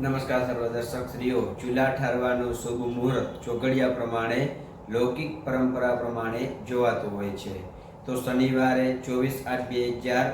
નમસ્કાર સર્વ દર્શક શ્રીઓ. ચૂલા ઠારવાનો શુભ મુહૂર્ત ચોઘડિયા પ્રમાણે, લૌકિક પરંપરા પ્રમાણે જોવાતું હોય છે. તો શનિવારે ચોવીસ આઠ બે હજાર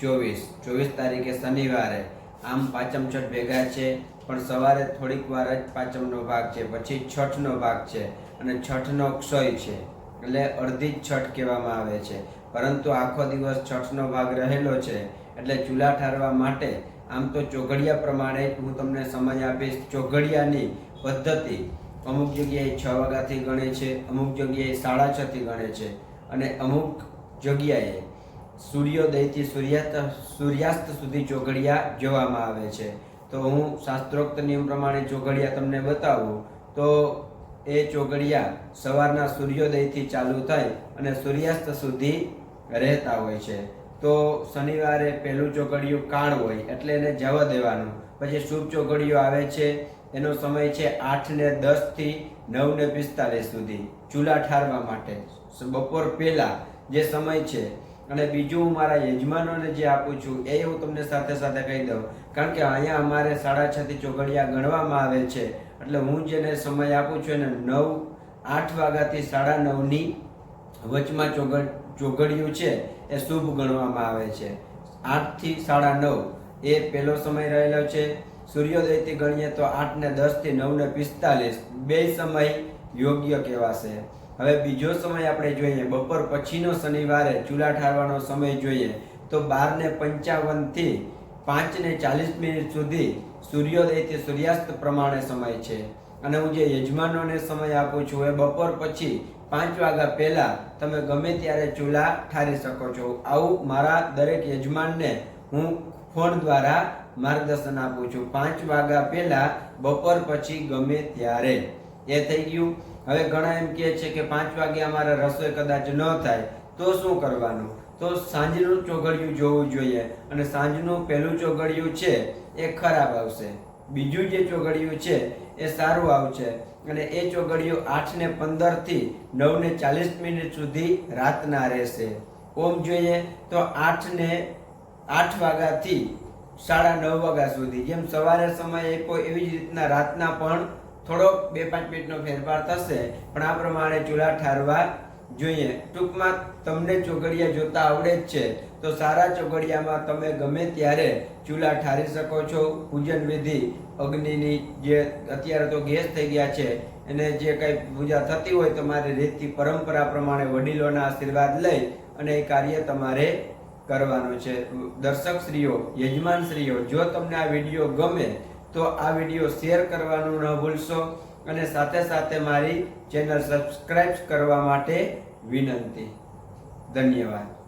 ચોવીસ. ચોવીસ તારીખે શનિવારે આમ પાંચમ છઠ ભેગા છે, પણ સવારે થોડીક વાર જ પાંચમનો ભાગ છે, પછી છઠનો ભાગ છે અને છઠનો ક્ષય છે. એટલે અડધી જ છઠ કહેવામાં આવે છે. પરંતુ આખો દિવસ છઠનો ભાગ રહેલો છે. એટલે ચૂલા ઠારવા માટે આમ તો ચોઘડિયા પ્રમાણે હું તમને સમજ આપીશ. ચોઘડિયાની પદ્ધતિ અમુક જગ્યાએ છ વાગ્યાથી ગણે છે, અમુક જગ્યાએ સાડા છથી ગણે છે અને અમુક જગ્યાએ સૂર્યોદયથી સૂર્યાસ્ત સૂર્યાસ્ત સુધી ચોઘડિયા જોવામાં આવે છે. તો હું શાસ્ત્રોક્ત નિયમ પ્રમાણે ચોઘડિયા તમને બતાવું. તો એ ચોઘડિયા સવારના સૂર્યોદયથી ચાલુ થાય અને સૂર્યાસ્ત સુધી રહેતા હોય છે. તો શનિવારે પહેલું ચોઘડિયું કાળ હોય એટલે એને જવા દેવાનું. પછી શુભ ચોઘડિયું આવે છે, એનો સમય છે આઠ ને દસથી નવ ને પિસ્તાલીસ સુધી. ચૂલા ઠારવા માટે. બપોર પહેલા જે સમય છે. અને બીજું હું મારા યજમાનોને જે આપું છું, એ હું તમને સાથે સાથે કહી દઉં. કારણ કે અહીંયા અમારે સાડા છથી ચોકડિયા ગણવામાં આવે છે. એટલે હું જેને સમય આપું છું એને નવ, આઠ વાગ્યાથી સાડા નવની વચમાં ચોગડ ચોઘડિયું છે એ શુભ ગણવામાં આવે છે. આઠથી સાડા નવ એ પહેલો સમય રહેલો છે. સૂર્યોદયથી ગણીએ તો આઠને દસથી દસથી નવ ને પિસ્તાલીસ. બે સમય યોગ્ય કહેવાશે. હવે બીજો સમય આપણે જોઈએ. બપોર પછીનો શનિવારે ચૂલા ઠારવાનો સમય જોઈએ. તો બારને પંચાવનથી પંચાવનથી પાંચ ને ચાલીસ મિનિટ સુધી સૂર્યોદયથી સૂર્યાસ્ત પ્રમાણે સમય છે. અને હું જે યજમાનોને સમય આપું છું, એ બપોર પછી પાંચ વાગ્યા પહેલા તમે ગમે ત્યારે ચૂલા ઠારી શકો છો. આવું મારા દરેક યજમાનને હું ફોન દ્વારા માર્ગદર્શન આપું છું. પાંચ વાગ્યા પહેલા બપોર પછી ગમે ત્યારે. એ થઈ ગયું. હવે ઘણા એમ કહે છે કે પાંચ વાગે અમારે રસોઈ કદાચ ન થાય, તો શું કરવાનું? તો સાંજનું ચોઘડિયું જોવું જોઈએ. અને સાંજનું પહેલું ચોઘડિયું છે એ ખરાબ આવશે. બીજું જે ચોઘડિયું છે, એ સારું આવશે. અને એ ચોઘડિયું આઠ ને પંદરથી નવ ને ચાલીસ મિનિટ સુધી રાતના રહેશે. ઓમ જોઈએ તો આઠ ને આઠ વાગ્યાથી સાડા નવ વાગ્યા સુધી. જેમ સવારે સમય આપ્યો, એવી જ રીતના રાતના પણ થોડોક બે પાંચ મિનિટનો ફેરફાર થશે. પણ આ પ્રમાણે ચૂલા ઠારવા જોઈએ. ટૂંકમાં તમને ચોઘડિયા જોતા આવડે જ છે. તો સારા ચોઘડિયામાં તમે ગમે ત્યારે ચૂલા ઠારી શકો છો. પૂજન વિધિ, અગ્નિની જે અત્યારે તો ગેસ થઈ ગયા છે, એને જે કંઈ પૂજા થતી હોય તમારી રીતથી પરંપરા પ્રમાણે વડીલોના આશીર્વાદ લઈ અને એ કાર્ય તમારે કરવાનું છે. દર્શક શ્રીઓ, યજમાન શ્રીઓ, જો તમને આ વીડિયો ગમે, તો આ વીડિયો શેર કરવાનું ન ભૂલશો. અને સાથે સાથે મારી ચેનલ સબસ્ક્રાઈબ કરવા માટે વિનંતી. ધન્યવાદ.